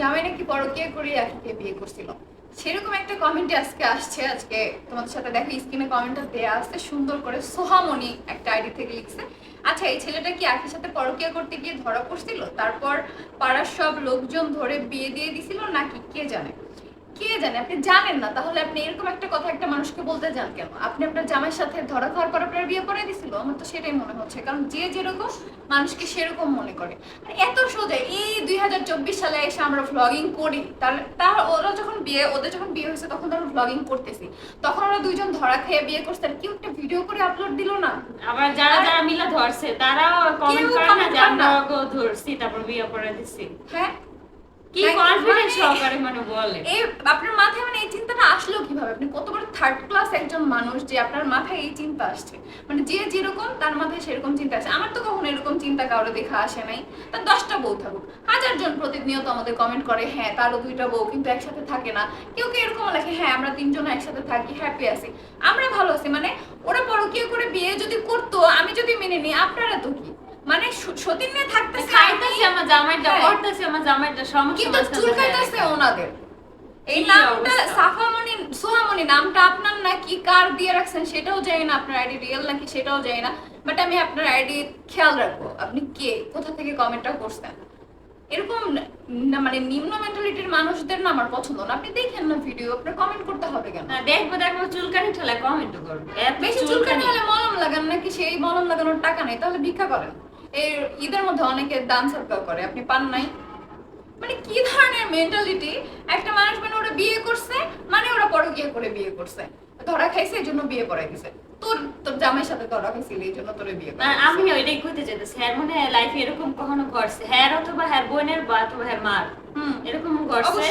জামাই নাকি পরকীয়া করে আখিকে বিয়ে করছিল। সেরকম একটা কমেন্টে আজকে আসছে, আজকে তোমাদের সাথে দেখো স্ক্রিনে কমেন্টটা দেওয়া আসছে সুন্দর করে সোহামণি একটা আইডি থেকে লিখছে আচ্ছা এই ছেলেটা কি একই সাথে পরকীয়া করতে গিয়ে ধরা পড়ছিল? তারপর পাড়ার সব লোকজন ধরে বিয়ে দিয়ে দিছিল নাকি, কে জানে? কে জানে? আপনি জানেন না। তাহলে আপনি এরকম একটা কথা একটা মানুষকে বলতে যান কেন? আপনি আপনার জামাইয়ের সাথে ধরা খাওয়ার পর আপনার বিয়ে করে দিছিল আমার তো সেটাই মনে হচ্ছে। কারণ যে যেরকম মানুষকে সেরকম মনে করে। আর এত সোজা। এই দুই সালে এসে আমরা ভ্লগিং করি। তার তার ওরা যখন বিয়ে ওদের যখন বিয়ে হয়েছে তখন তো আমরা ভ্লগিং করতেছি। তখন ওরা দুইজন ধরা খেয়ে বিয়ে করছে। আর কেউ একটা ভিডিও করে আপলোড দিল না। আবার যারা যারা মিলা ধরছে তারাও কমেন্ট করে না যে আমরা ধরছি তারপর বিয়ে করে দিছি। হ্যাঁ। কি কনফিডেন্স মানে- সহকারে মানে এই আপনার মাথায় মানে এই চিন্তাটা আসলো কীভাবে? আপনি কত বড় থার্ড ক্লাস একজন মানুষ যে আপনার মাথায় এই চিন্তা আসছে? মানে যে যেরকম তার মাথায় সেরকম চিন্তা আসে আমার তো কখনো এরকম চিন্তা কারও দেখা আসে নাই। তার দশটা বউ থাকুক। হাজার জন প্রতিনিয়ত আমাদের কমেন্ট করে হ্যাঁ তারও দুইটা বউ কিন্তু একসাথে থাকে না। কেউ কেউ এরকম লেখে হ্যাঁ আমরা তিনজন একসাথে থাকি হ্যাপি আছি। আমরা ভালো আছি। মানে ওরা পরকীয় করে বিয়ে যদি করতো আমি যদি মেনে নিই আপনারা তো কি? মানে সতীন নিয়ে থাকতেছে খাইতেছি আমার জামাইটা হ্যাঁ। করতেছি আমার জামাইটা সমস্যা কিন্তু হয়ে গেছে। ওনাদের। এই কি নামটা? সাফামণি সোহামণি নামটা আপনার নাকি কার দিয়ে রাখছেন সেটাও জানি না আপনার আইডি রিয়েল নাকি সেটাও জানি না বাট আমি আপনার আইডি খেয়াল রাখব। আপনি কে? কোথা থেকে কমেন্টটা করছেন? এরকম না মানে নিম্ন মেন্টালিটির মানুষদের না আমার পছন্দ না। আপনি দেখেন না ভিডিও আপনার কমেন্ট করতে হবে কেন? না, দেখব দেখব চুলকানি ঠেলে কমেন্ট করব। বেশি চুলকানি। হলে মলম লাগান নাকি? সেই মলম লাগানোর টাকা নেই তাহলে ভিক্ষা করেন। এই ঈদের মধ্যে অনেকে দান সরকার করে আপনি পান নাই? মানে কি ধরনের মেন্টালিটি একটা মানুষ মানে ওরা বিয়ে করছে মানে ওরা পরকীয়া করে বিয়ে করছে। ধরা খাইছে এই জন্য বিয়ে করাই দিছে। তোর তোর জামাইয়ের সাথে ধরা খাইছিল এই জন্য তোর বিয়ে। আমি ওইটাই করতে চাইতেছি হ্যাঁ মনে হয় লাইফে এরকম কখনো করছে হ্যাঁ অথবা হ্যাঁ বোনের বা অথবা হ্যাঁ মার? হুম। এরকম করছে।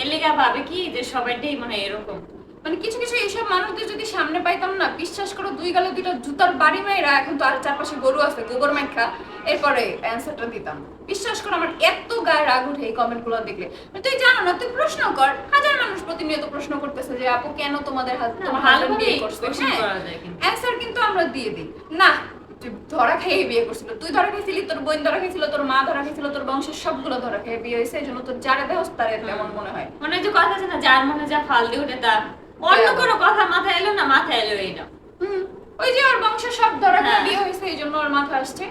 এর লিগা ভাবে কি যে সবাইটাই হয় এরকম? মানে কিছু কিছু এইসব মানুষদের যদি সামনে পাইতাম না বিশ্বাস করো দুই গালে দুইটা জুতার বাড়ি মেয়েরা এখন তো আর চারপাশে গরু আছে গোবর মাইখা এরপরে অ্যান্সারটা দিতাম। বিশ্বাস করো আমার এত গায়ে রাগ উঠে এই কমেন্টগুলো দেখলে। মানে তুই জানো না তুই প্রশ্ন কর। হাজার মানুষ প্রতিনিয়ত প্রশ্ন করতেছে যে আপু কেন তোমাদের হাত তোমার হাজবেন্ড বিয়ে করছে? হ্যাঁ। অ্যান্সার কিন্তু। আমরা দিয়ে দিই। না তুই ধরা খেয়ে বিয়ে করছিল। তুই ধরা খেয়েছিলি তোর বোন ধরা খেয়েছিল তোর মা ধরা খেয়েছিল তোর বংশের সবগুলো ধরা খেয়ে বিয়ে হয়েছে এই জন্য তোর যারে দেহ তারে তেমন মনে হয়। মনে যে কথা আছে না যার মনে যা ফাল দিয়ে ওঠে তা অন্য। কোনো কথা মাথায় এলো না মাথায় এলো হুম, ওই যে ওর বংশের সব ধরা হ্যাঁ। বিয়ে হয়েছে এই জন্য ওর মাথা আসছে।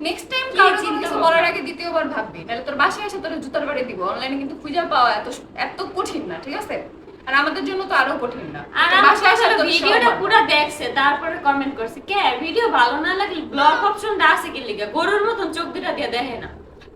নেক্সট টাইম কারও কিছু বলার আগে দ্বিতীয়বার ভাববি নাহলে তোর বাসায় এসে তোর জুতার বাড়ি দিব। অনলাইনে কিন্তু খুঁজে পাওয়া এত এত কঠিন না ঠিক আছে? আর আমাদের জন্য তো আরও কঠিন না। আর বাসায় এসে ভিডিওটা পুরো দেখছে তারপরে কমেন্ট করছে কে? ভিডিও ভালো না লাগলে ব্লক অপশনটা আছে কি লিগা গরুর মতন চোখ দুটা দিয়ে দেখে না।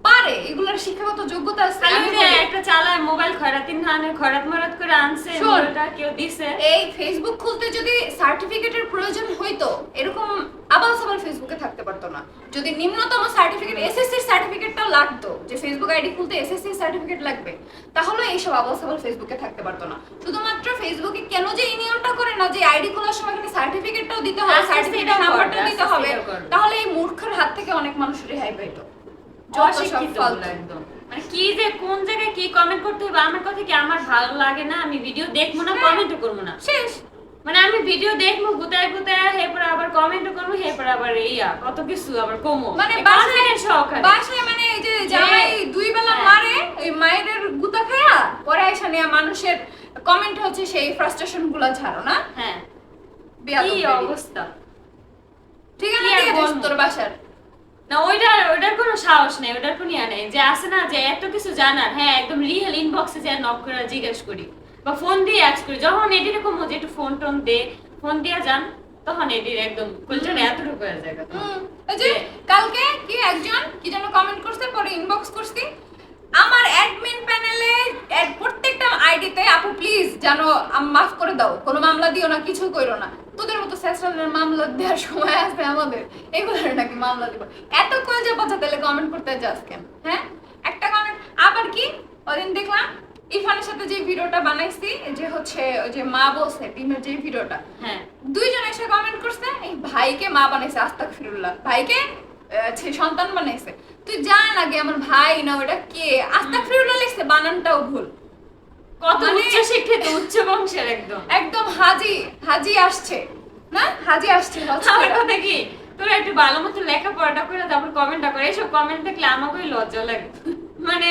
পারে এগুলোর শিক্ষাগত যোগ্যতা আছে। আমি একটা চালায় মোবাইল খয়রাতি ধানের খয়রাত মরাত করে আনছে। মোবাইলটা কেউ দিছে। এই ফেসবুক খুলতে যদি সার্টিফিকেটের প্রয়োজন হইতো এরকম আবাল সাবাল ফেসবুকে থাকতে পারতো না। যদি নিম্নতম সার্টিফিকেট এসএসসি সার্টিফিকেটটাও লাগতো যে ফেসবুক আইডি খুলতে এসএসসি সার্টিফিকেট লাগবে তাহলে এইসব আবাল সাবাল ফেসবুকে থাকতে পারতো না। শুধুমাত্র ফেসবুকে কেন যে এই নিয়মটা করে না যে আইডি খোলার সময় এখানে সার্টিফিকেটটাও দিতে হবে এটাও নাম্বারটাও দিতে হবে। তাহলে এই মূর্খের হাত থেকে অনেক মানুষ রেহাই পেতো সব অশিক্ষিত একদম। মানে কি যে কোন জায়গায় কি কমেন্ট করতে হবে আমার কথা কি আমার ভালো লাগে না? আমি ভিডিও দেখব না হ্যাঁ। কমেন্টও করব না। শেষ। মানে আমি ভিডিও দেখব গুতায় গুতায় আবার কমেন্টও করব আবার ইয়া কত কিছু আবার কমো। মানে বাসায় সহকারে বাসায় মানে এই যে জামাই দুই বেলা হ্যাঁ। মারে মায়ের গুতা খায়া পরে এসে নিয়ে মানুষের কমেন্ট হচ্ছে সেই ফ্রাস্ট্রেশনগুলো ছাড়ো না। হ্যাঁ। কি অবস্থা? ঠিক আছে? তোর বাসার। না ওইটার ওইটার কোনো সাহস নেই ওইটার কোনো ইয়া নেই। যে আছে না যে এত কিছু জানার হ্যাঁ একদম রিয়েল ইনবক্সে যে নক করে জিজ্ঞেস করি। বা ফোন দিয়ে অ্যাক্স করি। যখন এটি এরকম যে একটু ফোন টোন দে ফোন দিয়ে যান তখন এটির একদম এতটুকু হয়ে যায়। ওই যে কালকে কি একজন কি যেন কমেন্ট করছে পরে ইনবক্স করছি। আমার অ্যাডমিন প্যানেলে প্রত্যেকটা আইডিতে আপু প্লিজ যেন মাফ করে দাও কোনো মামলা দিও না কিছু কইরো না। তোদের মতো সেশনের মামলা দেওয়ার সময় আছে আমাদের। এগুলোর নাকি মামলা দিব। এত কলজা পচা তাহলে কমেন্ট করতে যাস কেন হ্যাঁ? একটা কমেন্ট আবার কি? ওদিন দেখলাম ইরফানের সাথে যে ভিডিওটা বানাইছি যে হচ্ছে ওই যে মা বলছে টিমের যে ভিডিওটা। হ্যাঁ। দুইজন এসে কমেন্ট করছে এই ভাইকে মা বানাইছে আস্তাক ফিরুল্লাহ ভাইকে সন্তান বানাইছে। তুই জান আগে আমার ভাই না ওটা কে? আস্তাক ফিরুল্লাহ লিখছে বানানটাও ভুল। কত মানে- উচ্চ শিক্ষিত উচ্চ বংশের একদম। একদম হাজি হাজি আসছে। না? হাজি আসছে আমার কথা কি তোরা একটু ভালো মতো লেখাপড়াটা করে তারপর কমেন্টটা করে। এইসব কমেন্ট দেখলে আমাকেই লজ্জা লাগে। মানে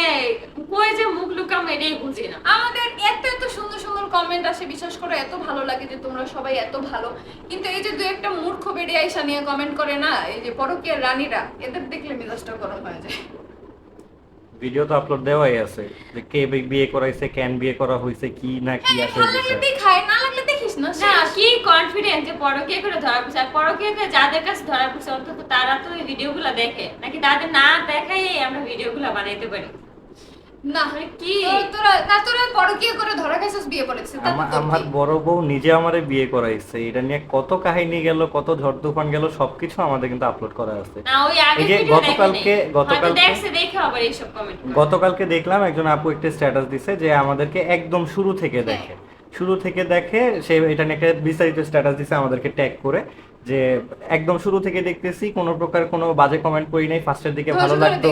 কই যে মুখ ইনকাম এটাই বুঝি না। আমাদের এত এত সুন্দর সুন্দর কমেন্ট আসে বিশ্বাস করে এত ভালো লাগে যে তোমরা সবাই এত ভালো। কিন্তু এই যে দু একটা মূর্খ বেড়ে আইসা নিয়ে কমেন্ট করে না এই যে পরকীয়ার রানীরা এদের দেখলে মেজাজটা গরম হয়ে যায়। ভিডিও তো আপলোড দেওয়াই আছে যে কে বিয়ে করাইছে কেন বিয়ে করা হইছে কি না কি হ্যাঁ আছে দেখায় না লাগলে দেখিস না না কি কনফিডেন্স যে পরকীয়া করে ধরা পড়ছে আর পরকীয়া করে যাদের কাছে ধরা পড়ছে অন্তত তারা তো এই ভিডিওগুলো দেখে। নাকি তাদের না দেখাই আমরা ভিডিওগুলো বানাইতে পারি? না। কি? তোরা না তোরা পরকীয়া করে ধরা খাইছিস বিয়ে করেছিস। তাতে আমা- তোর আমার? বড় বউ নিজে আমারে বিয়ে করাইছে। এটা নিয়ে কত কাহিনী গেল কত ঝড় তুফান গেল সবকিছু আমাদের কিন্তু আপলোড করা আছে। না ওই আগে এই যে গতকালকে- গতকালকে- গতকালকে দেখলাম একজন আপু একটা স্ট্যাটাস দিছে যে আমাদেরকে একদম শুরু থেকে দেখে। শুরু থেকে দেখে সে এটা নিয়ে একটা বিস্তারিত স্ট্যাটাস দিছে আমাদেরকে ট্যাগ করে যে একদম শুরু থেকে দেখতেছি কোনো প্রকার কোনো বাজে কমেন্ট করি নাই ফার্স্টের দিকে ভালো লাগতো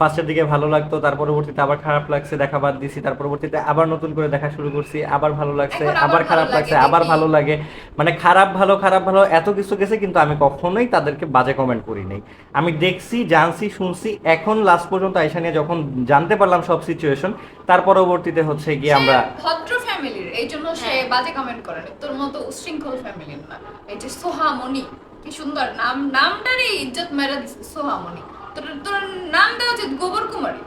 ফার্স্টের দিকে ভালো লাগতো তার পরবর্তীতে আবার খারাপ লাগছে দেখা বাদ দিছি তার পরবর্তীতে আবার নতুন করে দেখা শুরু করছি আবার ভালো লাগছে আবার খারাপ লাগছে আবার ভালো লাগে। মানে খারাপ ভালো খারাপ ভালো এত কিছু গেছে কিন্তু আমি কখনোই তাদেরকে বাজে কমেন্ট করি নাই। আমি দেখছি জানছি শুনছি এখন লাস্ট পর্যন্ত আইসা নিয়ে যখন জানতে পারলাম সব সিচুয়েশন তার পরবর্তীতে হচ্ছে গিয়ে আমরা ভদ্র ফ্যামিলির এই জন্য সে হ্যাঁ। বাজে কমেন্ট করে। তোর মতো উশৃঙ্খল ফ্যামিলির না। এই যে সোহামণি কি সুন্দর নাম নামটারই ইজ্জত মেরা সোহামণি। তোর তোর নাম দেওয়া উচিত গোবর কুমারী।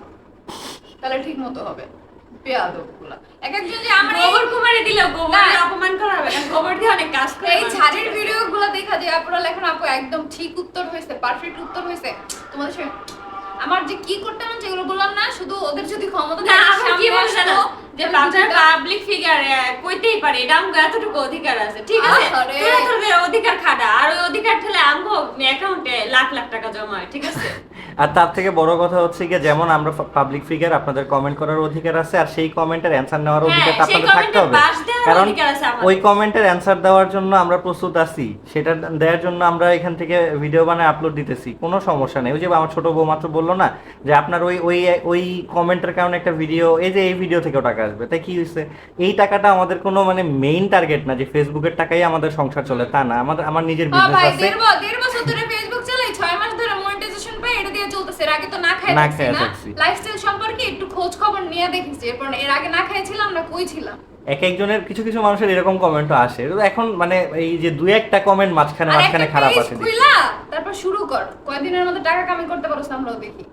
তাহলে ঠিক মতো হবে। বেয়াদবগুলা। এক একজন যে আমার গোবর কুমারে দিলে গোবর অপমান করা হবে গোবর দিয়ে অনেক কাজ করে এই মানুষ। ঝাড়ির দেখা যায়। আপনারা লেখেন আপু একদম ঠিক উত্তর হয়েছে পারফেক্ট উত্তর হয়েছে। তোমাদের সঙ্গে আমার যে কি করতে হবে সেগুলো বললাম না শুধু ওদের যদি ক্ষমতা না থাকে, আমি কি বলছি না যে বাচ্চা বাজার পাবলিক ফিগার কইতেই পারে এটা আমগো এতটুকু অধিকার আছে। ঠিক আছে। তোরা তোদের অধিকার খাটা। আর ওই অধিকার ঠেলে আমগো অ্যাকাউন্টে লাখ লাখ টাকা জমা হয় ঠিক আছে? আর তার থেকে বড় কথা হচ্ছে গিয়ে যেমন আমরা পাবলিক ফিগার আপনাদের কমেন্ট করার অধিকার আছে আর সেই কমেন্টের অ্যান্সার নেওয়ার হ্যাঁ, অধিকার আপনাদের থাকতে হবে। কারণ। ওই কমেন্টের অ্যান্সার দেওয়ার জন্য আমরা প্রস্তুত আছি। সেটা দেওয়ার জন্য আমরা এখান থেকে ভিডিও বানায় আপলোড দিতেছি। কোনো সমস্যা নেই। ওই যে আমার ছোট বউ মাত্র বলল না যে আপনার ওই ওই ওই কমেন্টের কারণে একটা ভিডিও এই যে এই ভিডিও থেকেও টাকা আসবে। তাই কি হয়েছে এই টাকাটা আমাদের কোনো মানে মেইন টার্গেট না যে ফেসবুকের টাকাই আমাদের সংসার চলে। তা না। আমাদের আমার নিজের বিজনেস আছে। দিয়ে চলতেছে এর আগে তো না খাই না। লাইফস্টাইল সম্পর্কে একটু খোঁজ খবর নিয়ে দেখেছি এরপর এর আগে না খাইছিলাম না কই ছিলাম? এক একজনের কিছু কিছু মানুষের এরকম কমেন্টও আসে। এখন মানে এই যে দুই একটা কমেন্ট মাঝখানে মাঝখানে খারাপ আছে আসে তারপর শুরু কর। কয়দিনের মধ্যে টাকা কামাই করতে পারো আমরাও দেখি।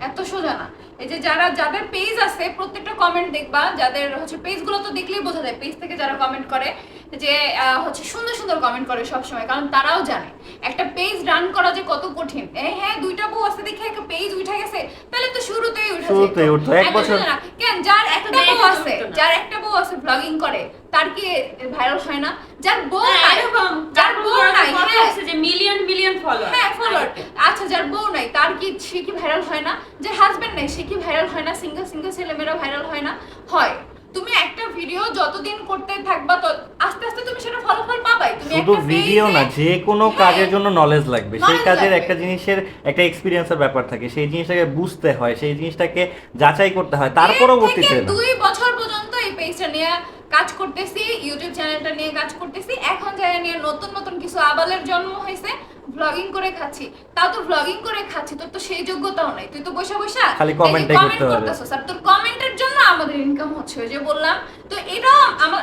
এত সোজা না। এই যে যারা যাদের পেজ আছে প্রত্যেকটা কমেন্ট দেখবা যাদের হচ্ছে পেজগুলো তো দেখলেই বোঝা যায় পেজ থেকে যারা কমেন্ট করে যে আহ, হচ্ছে সুন্দর সুন্দর কমেন্ট করে সব সময় কারণ তারাও জানে। একটা পেজ রান করা যে কত কঠিন। হ্যাঁ দুইটা বউ আছে দেখে একটা পেজ উঠে গেছে তাহলে তো শুরুতেই উঠে শুরুতেই। উঠতো, এক বছর- না। কেন? যার একটা বউ আছে যার একটা বউ আছে ব্লগিং করে তার কি ভাইরাল হয় না? যার বউ হ্যাঁ, এরকম যার বউ নাই হ্যাঁ। যে মিলিয়ন মিলিয়ন ফলোয়ার হ্যাঁ ফলোয়ার আচ্ছা যার বউ নাই তার কি সে কি ভাইরাল হয় না? যার হাজবেন্ড নাই সে কি ভাইরাল হয় না? সিঙ্গেল সিঙ্গেল ছেলেমেয়েরা ভাইরাল হয় না? হয়। তুমি একটা ভিডিও যতদিন করতে থাকবা তো আস্তে আস্তে তুমি সেটা ফলাফল পাবাই। তুমি শুধু একটা ভিডিও না যে কোনো হ্যাঁ, কাজের জন্য নলেজ লাগবে। সেই কাজের একটা জিনিসের একটা এক্সপিরিয়েন্সের ব্যাপার থাকে। সেই জিনিসটাকে বুঝতে হয় সেই জিনিসটাকে যাচাই করতে হয়। তার পরবর্তীতে। দুই বছর পর্যন্ত এই পেজটা নিয়ে কাজ করতেছি ইউটিউব চ্যানেলটা নিয়ে কাজ করতেছি। এখন যাই নিয়ে নতুন নতুন কিছু আবালের জন্ম হয়েছে। ব্লগিং করে খাচ্ছি তাও তো ব্লগিং করে খাচ্ছি তোর তো সেই যোগ্যতাও নাই তুই তো বসে বসে খালি comment-টাই করতে পারে। স্যার তোর কমেন্টের জন্য আমাদের ইনকাম হচ্ছে ওই যে বললাম তো এটা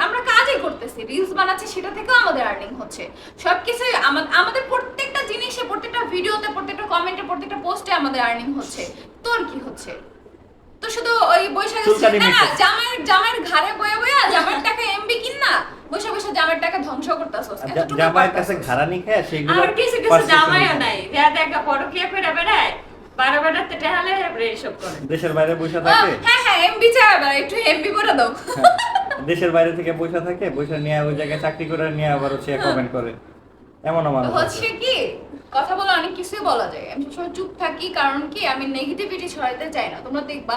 আমরা কাজই করতেছি রিলস বানাচ্ছি সেটা থেকেও আমাদের আর্নিং হচ্ছে সবকিছু আমাদের প্রত্যেকটা জিনিসে প্রত্যেকটা ভিডিওতে প্রত্যেকটা কমেন্টে প্রত্যেকটা পোস্টে আমাদের আর্নিং হচ্ছে তোর কি হচ্ছে শুধু ওই বৈশাখ না জামাইয়ের ঘাড়ে বয়ে বয়ে জামাইয়ের টাকা এমবি কিন না বসে বসে জামাইয়ের টাকা ধ্বংস করতেছস আর জা- জামাইয়ের কাছে খায় সেগুলো আর কিছু কিছু জামাইও নাই। যা দেখা পরকিয়া করে বেড়ায়। দেশের বাইরে বসে থাকে? হ্যাঁ হ্যাঁ এমবি একটু এমবি করে দাও। হ্যাঁ, দেশের বাইরে থেকে বসে থাকে বসে নিয়ে ওই জায়গায় চাকরি করে নিয়ে আবার হচ্ছে কমেন্ট করে। এমনও আমার হচ্ছে কি, কথা বলে অনেক কিছুই বলা যায়। আমি সবসময় চুপ থাকি, কারণ কি, আমি নেগেটিভিটি ছড়াইতে চাই না। তোমরা দেখবা,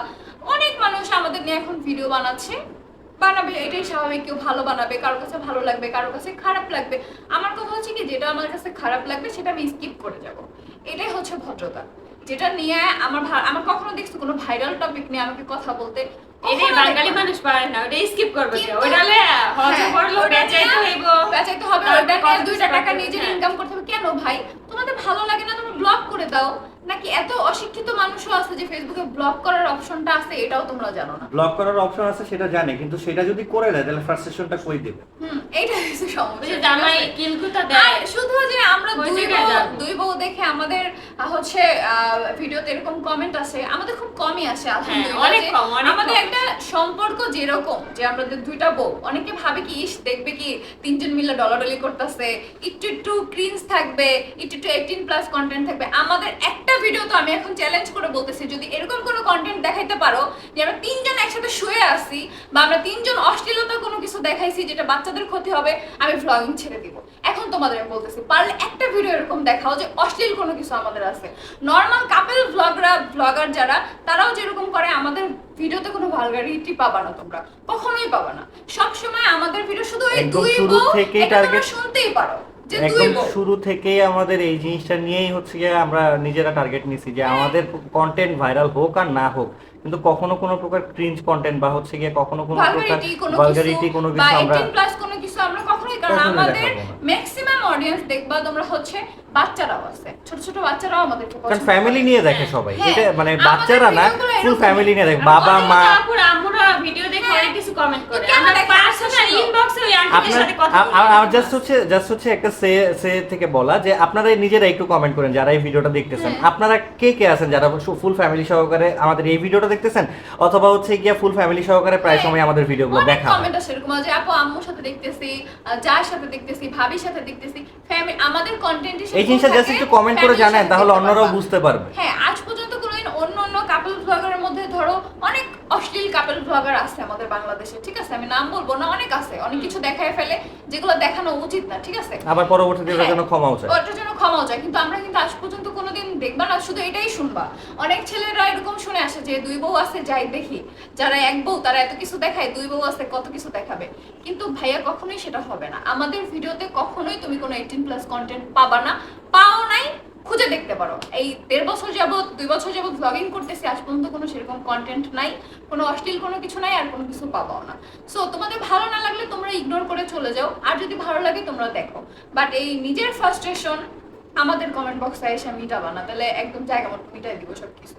অনেক মানুষ আমাদের নিয়ে এখন ভিডিও বানাচ্ছে। বানাবে, এটাই স্বাভাবিক, কেউ ভালো বানাবে কারোর কাছে ভালো লাগবে কারোর কাছে খারাপ লাগবে। আমার কথা হচ্ছে কি, যেটা আমার কাছে খারাপ লাগবে, সেটা আমি স্কিপ করে যাব। এটাই হচ্ছে ভদ্রতা। যেটা নিয়ে আমার আমার কখনো দেখছ কোনো ভাইরাল টপিক নিয়ে আমাকে কথা বলতে? এটাই বাঙালি মানুষ পারে না ওটা স্কিপ করবে কিন্তু- ওইটালে হজম হ্যাঁ, করল ওটা বেচাইতে নিয়ে হইব। বেচাইতে হবে তারপর ওটা কত দুইটা টাকা নিজের ইনকাম করতে হবে কেন ভাই? তোমাদের ভালো লাগে না? তুমি ব্লগ করে দাও। নাকি এত অশিক্ষিত মানুষও আছে যে ফেসবুকে ব্লক করার অপশনটা আছে? এটাও তোমরা জানো না। ব্লক করার অপশন আছে সেটা জানে কিন্তু সেটা যদি করে দেয় তাহলে ফ্রাস্ট্রেশনটা কই দেবে? হুম এইটা হচ্ছে সমস্যা। জামাই? কিলকুতা দেয়। শুধু যে আমরা দুই বউ দুই বউ দেখে আমাদের হচ্ছে ভিডিওতে এরকম কমেন্ট আসে আমাদের খুব কমই আসে আলহামদুলিল্লাহ হ্যাঁ, অনেক আমাদের একটা সম্পর্ক যেরকম যে আমাদের দুইটা বউ অনেকে ভাবে কি ইস দেখবে কি তিনজন মিলে ডলাডলি করতেছে একটু একটু ক্রিন্স থাকবে একটু একটু এইটিন প্লাস কন্টেন্ট থাকবে। আমাদের একটা ভিডিও তো আমি এখন চ্যালেঞ্জ করে বলতেছি যদি এরকম কোনো কন্টেন্ট দেখাইতে পারো যে আমরা তিনজন একসাথে শুয়ে আসি বা আমরা তিনজন অশ্লীলতা কোনো কিছু দেখাইছি যেটা বাচ্চাদের ক্ষতি হবে আমি ভ্লগিং ছেড়ে দিব। এখন তোমাদের আমি বলতেছি পারলে একটা ভিডিও এরকম দেখাও যে অশ্লীল কোনো কিছু আমাদের আছে। নর্মাল কাপেল ভ্লগরা ভ্লগার যারা তারাও যেরকম করে আমাদের ভিডিওতে কোনো ভালগারিটি পাবা না তোমরা কখনোই পাবা না। সব সময় আমাদের ভিডিও শুধু এই দুই বউ এটা তোমরা শুনতেই পারো একদম শুরু থেকেই আমাদের এই জিনিসটা নিয়েই হচ্ছে গিয়ে আমরা নিজেরা টার্গেট নিছি যে আমাদের কন্টেন্ট ভাইরাল হোক আর না হোক কিন্তু কখনো কোনো প্রকার ক্রিঞ্জ কন্টেন্ট বা হচ্ছে গিয়ে কখনো কোনো প্রকার ভালগারিটি কোনো কিছু আমরা 18 প্লাস কোনো কিছু আমরা কখনোই কারণ আমাদের ম্যাক্সিমাম অডিয়েন্স দেখবা তোমরা হচ্ছে বাচ্চারাও আছে। ছোট ছোট বাচ্চারাও আমাদেরকে কারণ পছন্দ ফ্যামিলি নিয়ে দেখে সবাই। হ্যাঁ, এটা মানে বাচ্চারা না ফুল ফ্যামিলি নিয়ে দেখে। বাবা মা। আপুর আম্মুরা ভিডিও দেখে হ্যাঁ। অনেক কিছু কমেন্ট করে। আমরা দেখে? পার্সোনাল আসলে ইনবক্সে ওই আন্টিদের আপনার জাস্ট হচ্ছে জাস্ট হচ্ছে একটা সে সে থেকে বলা যে আপনারা নিজেরা একটু কমেন্ট করেন যারা এই ভিডিওটা দেখতেছেন হ্যাঁ। আপনারা কে কে আছেন যারা ফুল ফ্যামিলি সহকারে আমাদের এই ভিডিওটা দেখতেছেন অথবা হচ্ছে গিয়া ফুল ফ্যামিলি সহকারে প্রায় হ্যাঁ। সময় আমাদের ভিডিওগুলো দেখা। কমেন্ট আসে এরকম যে আপু আম্মুর সাথে দেখতেছি যার সাথে দেখতেছি ভাবির সাথে দেখতেছি ফ্যামিলি আমাদের কন্টেন্ট এই জিনিসটা জাস্ট একটু কমেন্ট করে জানেন তাহলে অন্যরাও বুঝতে পারবে হ্যাঁ আজ পর্যন্ত কোনোদিন অন্য অন্য কাপল ব্লগারের মধ্যে ধরো অনেক কাপল ব্লগার আছে আমাদের বাংলাদেশে ঠিক আছে? আমি নাম বলব না অনেক আছে। অনেক কিছু দেখায় ফেলে যেগুলো দেখানো উচিত না ঠিক আছে? আবার পরবর্তীতে হ্যাঁ, জন্য ক্ষমাও চায় ওটার জন্য ক্ষমাও চাই। কিন্তু আমরা কিন্তু আজ পর্যন্ত কোনোদিন দেখবা না শুধু এটাই শুনবা। অনেক ছেলেরা এরকম শুনে আসে যে দুই বউ আছে যাই দেখি। যারা এক বউ তারা এত কিছু দেখায় দুই বউ আছে কত কিছু দেখাবে। কিন্তু ভাইয়া কখনোই সেটা হবে না। আমাদের ভিডিওতে কখনোই তুমি কোনো এইটিন প্লাস কন্টেন্ট পাবা না। পাও নাই খুঁজে দেখতে পারো। এই দেড় বছর যাবত দুই বছর যাবত ব্লগিং করতেছি, আজ পর্যন্ত কোনো সেরকম কন্টেন্ট নাই, কোনো অশ্লীল কোনো কিছু নাই, আর কোনো কিছু পাবাও না। সো তোমাদের ভালো না লাগলে তোমরা ইগনোর করে চলে যাও, আর যদি ভালো লাগে তোমরা দেখো। বাট এই নিজের ফ্রাস্ট্রেশন আমাদের কমেন্ট বক্সে এসে মিটাবা, না তাহলে একদম জায়গা মতো মিটাই দিব সব কিছু